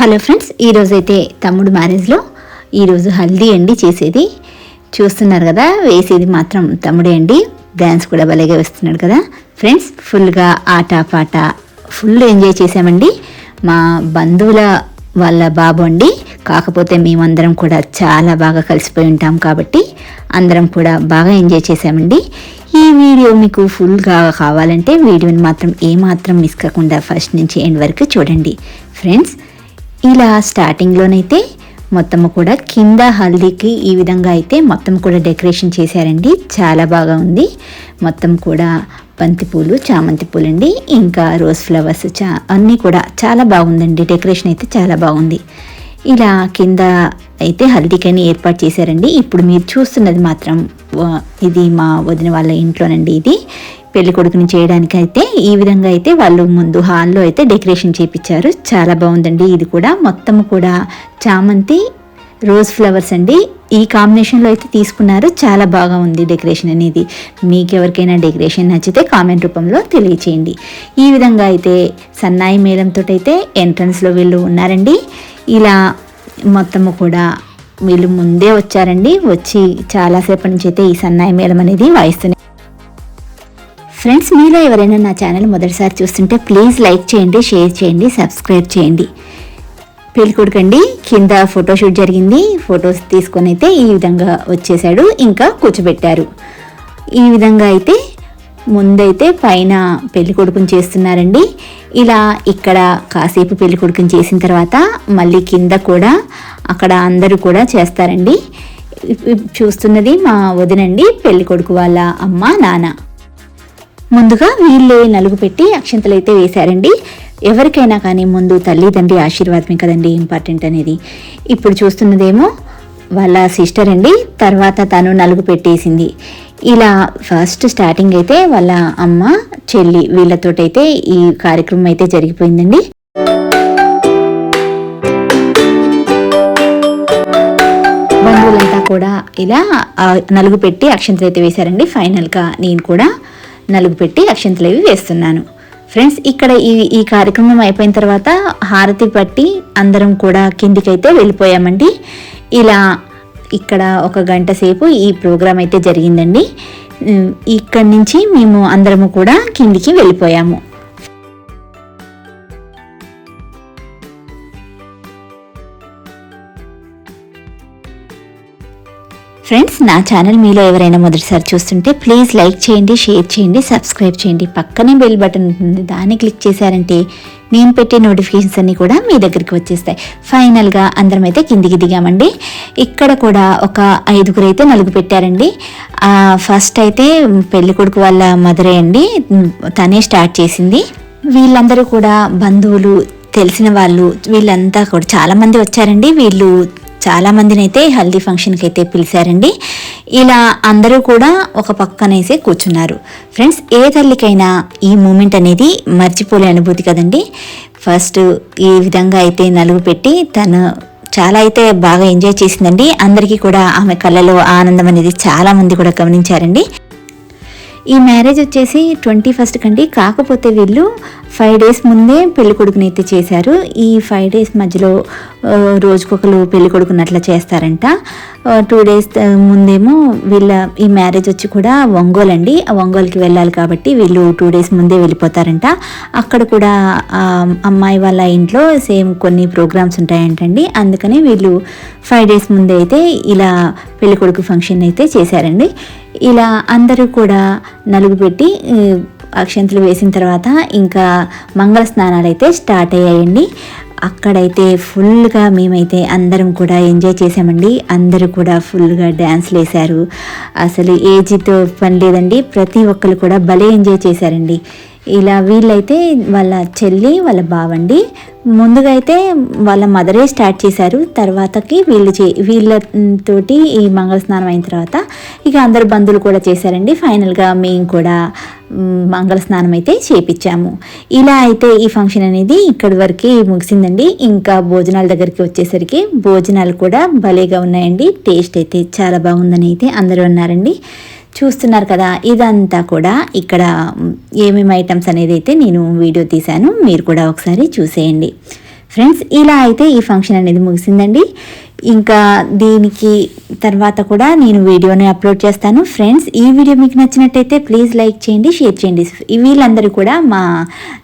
Hello friends ఈరోజు అయితే తమ్ముడు మ్యారేజ్లో ఈరోజు హల్దీ అండి చేసేది. చూస్తున్నారు కదా వేసేది మాత్రం తమ్ముడే అండి. డ్యాన్స్ కూడా భలేగా వేస్తున్నాడు కదా. ఫ్రెండ్స్ ఫుల్గా ఆట పాట ఫుల్ ఎంజాయ్ చేసామండి మా బంధువుల వాళ్ళ బాబు అండి. కాకపోతే మేమందరం కూడా చాలా బాగా కలిసిపోయి ఉంటాం కాబట్టి అందరం కూడా బాగా ఎంజాయ్ చేసామండి ఈ వీడియో మీకు ఫుల్గా కావాలంటే వీడియోని మాత్రం ఏమాత్రం మిస్ కాకుండా ఫస్ట్ నుంచి ఎండ్ వరకు చూడండి. ఫ్రెండ్స్ ఇలా స్టార్టింగ్లోనైతే మొత్తము కూడా కింద హల్దీకి ఈ విధంగా అయితే మొత్తం కూడా డెకరేషన్ చేశారండి. చాలా బాగా ఉంది. మొత్తం కూడా బంతిపూలు చామంతి పూలండి. ఇంకా రోజ్ ఫ్లవర్స్ చా అన్నీ కూడా చాలా బాగుందండి. డెకరేషన్ అయితే చాలా బాగుంది. ఇలా కింద అయితే హల్దీకని ఏర్పాటు చేశారండి. ఇప్పుడు మీరు చూస్తున్నది మాత్రం ఇది మా వదిన వాళ్ళ ఇంట్లోనండి ఇది. పెళ్ళి కొడుకుని చేయడానికి అయితే ఈ విధంగా అయితే వాళ్ళు ముందు హాల్లో అయితే డెకరేషన్ చేపించారు చాలా బాగుందండి. ఇది కూడా మొత్తం కూడా చామంతి రోజ్ ఫ్లవర్స్ అండి. ఈ కాంబినేషన్లో అయితే తీసుకున్నారు. చాలా బాగా ఉంది డెకరేషన్ అనేది. మీకు ఎవరికైనా డెకరేషన్ నచ్చితే కామెంట్ రూపంలో తెలియచేయండి. ఈ విధంగా అయితే సన్నాయి మేళంతో అయితే ఎంట్రన్స్లో వీళ్ళు ఉన్నారండి. ఇలా మొత్తము కూడా వీళ్ళు ముందే వచ్చారండి. వచ్చి చాలాసేపటి నుంచి అయితే ఈ సన్నాయి మేళం అనేది వాయిస్తున్నారు ఫ్రెండ్స్ మీలో ఎవరైనా నా ఛానల్ మొదటిసారి చూస్తుంటే ప్లీజ్ లైక్ చేయండి షేర్ చేయండి సబ్స్క్రైబ్ చేయండి. పెళ్ళికొడుకండి కింద ఫోటోషూట్ జరిగింది. ఫొటోస్ తీసుకొని అయితే ఈ విధంగా వచ్చేసాడు ఇంకా కూర్చోబెట్టారు. ఈ విధంగా అయితే ముందైతే పైన పెళ్ళి కొడుకుని చేస్తున్నారండి. ఇలా ఇక్కడ కాసేపు పెళ్ళి కొడుకుని చేసిన తర్వాత మళ్ళీ కింద కూడా అక్కడ అందరూ కూడా చేస్తారండి. చూస్తున్నది మా వదినండి పెళ్ళి కొడుకు వాళ్ళ అమ్మ నాన్న. ముందుగా వీళ్ళే నలుగు పెట్టి అక్షంతలు అయితే వేశారండి. ఎవరికైనా కానీ ముందు తల్లిదండ్రి ఆశీర్వాదమే కదండి ఇంపార్టెంట్ అనేది. ఇప్పుడు చూస్తున్నదేమో వాళ్ళ సిస్టర్ అండి. తర్వాత తను నలుగు పెట్టేసింది. ఇలా ఫస్ట్ స్టార్టింగ్ అయితే వాళ్ళ అమ్మ చెల్లి వీళ్ళతోటైతే ఈ కార్యక్రమం అయితే జరిగిపోయిందండి. బంధువులంతా కూడా ఇలా నలుగు పెట్టి అక్షంతలు అయితే వేశారండి. ఫైనల్గా నేను కూడా నలుగు పెట్టి అక్షంతలు అవి వేస్తున్నాను. ఫ్రెండ్స్ ఇక్కడ ఈ ఈ కార్యక్రమం అయిపోయిన తర్వాత హారతి పట్టి అందరం కూడా కిందికైతే వెళ్ళిపోయామండి. ఇలా ఇక్కడ ఒక గంట సేపు ఈ ప్రోగ్రాం అయితే జరిగిందండి. ఇక్కడి నుంచి మేము అందరము కూడా కిందికి వెళ్ళిపోయాము. ఫ్రెండ్స్ నా ఛానల్ మీలో ఎవరైనా మొదటిసారి చూస్తుంటే ప్లీజ్ లైక్ చేయండి షేర్ చేయండి సబ్స్క్రైబ్ చేయండి. పక్కనే బెల్ బటన్ ఉంటుంది. దాన్ని క్లిక్ చేశారంటే నేను పెట్టే నోటిఫికేషన్స్ అన్నీ కూడా మీ దగ్గరికి వచ్చేస్తాయి. ఫైనల్గా అందరం అయితే కిందికి దిగామండి. ఇక్కడ కూడా ఒక ఐదుగురు అయితే నలుగు పెట్టారండి. ఫస్ట్ అయితే పెళ్ళి కొడుకు వాళ్ళ మదరే అండి. తనే స్టార్ట్ చేసింది. వీళ్ళందరూ కూడా బంధువులు తెలిసిన వాళ్ళు వీళ్ళంతా కూడా చాలామంది వచ్చారండి. వీళ్ళు చాలా మందినైతే హల్దీ ఫంక్షన్కి అయితే పిలిచారండి. ఇలా అందరూ కూడా ఒక పక్కనేసే కూర్చున్నారు. ఫ్రెండ్స్ ఏ తల్లికైనా ఈ మూమెంట్ అనేది మర్చిపోలే అనుభూతి కదండి. ఫస్ట్ ఈ విధంగా అయితే నలుగు పెట్టి తను చాలా అయితే బాగా ఎంజాయ్ చేసిందండి. అందరికీ కూడా ఆమె కళ్ళలో ఆనందం అనేది చాలా మంది కూడా గమనించారండి. ఈ మ్యారేజ్ వచ్చేసి ట్వంటీ ఫస్ట్ కండి. కాకపోతే వీళ్ళు ఫైవ్ డేస్ ముందే పెళ్ళి కొడుకుని అయితే చేశారు. ఈ ఫైవ్ డేస్ మధ్యలో రోజుకొకరు పెళ్ళి కొడుకుని అట్లా చేస్తారంట టూ డేస్ ముందేమో వీళ్ళ ఈ మ్యారేజ్ వచ్చి కూడా ఒంగోలు అండి ఆ ఒంగోలుకి వెళ్ళాలి కాబట్టి వీళ్ళు టూ డేస్ ముందే వెళ్ళిపోతారంట. అక్కడ కూడా అమ్మాయి వాళ్ళ ఇంట్లో సేమ్ కొన్ని ప్రోగ్రామ్స్ ఉంటాయంటండి. అందుకని వీళ్ళు ఫైవ్ డేస్ ముందే అయితే ఇలా పెళ్ళి కొడుకు ఫంక్షన్ అయితే చేశారండి. ఇలా అందరూ కూడా నలుగు పెట్టి అక్షంతలు వేసిన తర్వాత ఇంకా మంగళ స్నానాలు అయితే స్టార్ట్ అయ్యాయండి. అక్కడైతే ఫుల్గా మేమైతే అందరం కూడా ఎంజాయ్ చేసామండి అందరూ కూడా ఫుల్గా డ్యాన్స్లు వేశారు. అసలు ఏజ్తో పని లేదండి. ప్రతి ఒక్కరు కూడా భలే ఎంజాయ్ చేశారండి. ఇలా వీళ్ళైతే వాళ్ళ చెల్లి వాళ్ళ బావండి. ముందుగా అయితే వాళ్ళ మదరే స్టార్ట్ చేశారు. తర్వాతకి వీళ్ళు చే వీళ్ళతోటి ఈ మంగళ స్నానం అయిన తర్వాత ఇక అందరు బంధువులు కూడా చేశారండి. ఫైనల్గా మేము కూడా మంగళ స్నానం అయితే చేపించాము ఇలా అయితే ఈ ఫంక్షన్ అనేది ఇక్కడి వరకు ముగిసిందండి. ఇంకా భోజనాల దగ్గరికి వచ్చేసరికి భోజనాలు కూడా భలేగా ఉన్నాయండి. టేస్ట్ అయితే చాలా బాగుందని అయితే అందరూ అన్నారండి. చూస్తున్నారు కదా ఇదంతా కూడా ఇక్కడ ఏమేమి ఐటమ్స్ అనేది అయితే నేను వీడియో తీశాను. మీరు కూడా ఒకసారి చూసేయండి. ఫ్రెండ్స్ ఇలా అయితే ఈ ఫంక్షన్ అనేది ముగిసిందండి. ఇంకా దీనికి తర్వాత కూడా నేను వీడియోని అప్లోడ్ చేస్తాను. ఫ్రెండ్స్ ఈ వీడియో మీకు నచ్చినట్టయితే ప్లీజ్ లైక్ చేయండి షేర్ చేయండి. వీళ్ళందరూ కూడా మా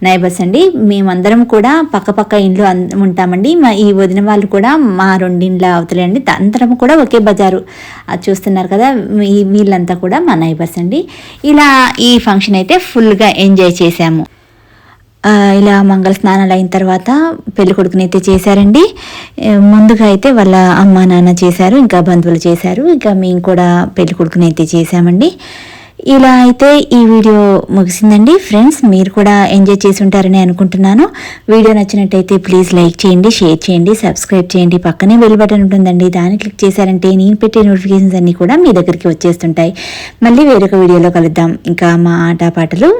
నైబర్స్ అండి మేమందరం కూడా పక్క పక్క ఇంట్లో ఉంటామండి. మా ఈ వదిన వాళ్ళు కూడా మా రెండిండ్ల అవతలండి అండి. అందరం కూడా ఒకే బజారు. అది చూస్తున్నారు కదా ఈ వీళ్ళంతా కూడా మా నైబర్స్ అండి. ఇలా ఈ ఫంక్షన్ అయితే ఫుల్గా ఎంజాయ్ చేశాము. ఇలా మంగళ స్నానాలు అయిన తర్వాత పెళ్ళి కొడుకుని అయితే చేశారండి. ముందుగా అయితే వాళ్ళ అమ్మ నాన్న చేశారు ఇంకా బంధువులు చేశారు ఇంకా మేము కూడా పెళ్ళి కొడుకుని అయితే చేశామండి. ఇలా అయితే ఈ వీడియో ముగిసిందండి. ఫ్రెండ్స్ మీరు కూడా ఎంజాయ్ చేసి ఉంటారని అనుకుంటున్నాను. వీడియో నచ్చినట్టయితే ప్లీజ్ లైక్ చేయండి షేర్ చేయండి సబ్స్క్రైబ్ చేయండి. పక్కనే బెల్ బటన్ ఉంటుందండి. దాన్ని క్లిక్ చేశారంటే నేను పెట్టే నోటిఫికేషన్స్ అన్నీ కూడా మీ దగ్గరికి వచ్చేస్తుంటాయి. మళ్ళీ వేరొక వీడియోలో కలుద్దాం. ఇంకా మా ఆట పాటలు.